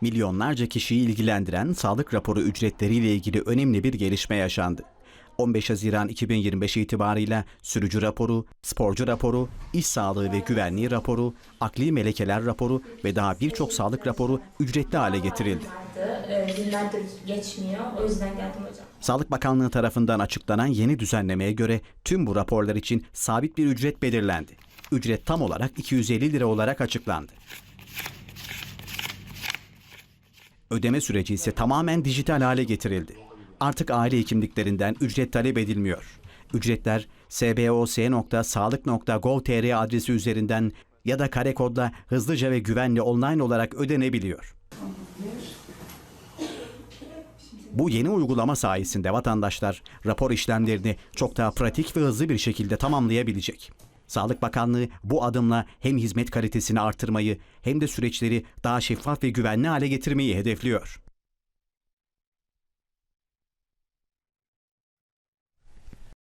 milyonlarca kişiyi ilgilendiren sağlık raporu ücretleriyle ilgili önemli bir gelişme yaşandı. 15 Haziran 2025 itibarıyla sürücü raporu, sporcu raporu, iş sağlığı ve güvenliği raporu, akli melekeler raporu ve daha birçok sağlık raporu ücretli hale getirildi. Sağlık Bakanlığı tarafından açıklanan yeni düzenlemeye göre tüm bu raporlar için sabit bir ücret belirlendi. Ücret tam olarak 250 lira olarak açıklandı. Ödeme süreci ise tamamen dijital hale getirildi. Artık aile hekimliklerinden ücret talep edilmiyor. Ücretler sbos.sağlık.gov.tr adresi üzerinden ya da kare kodla hızlıca ve güvenli online olarak ödenebiliyor. Bu yeni uygulama sayesinde vatandaşlar rapor işlemlerini çok daha pratik ve hızlı bir şekilde tamamlayabilecek. Sağlık Bakanlığı bu adımla hem hizmet kalitesini artırmayı hem de süreçleri daha şeffaf ve güvenli hale getirmeyi hedefliyor.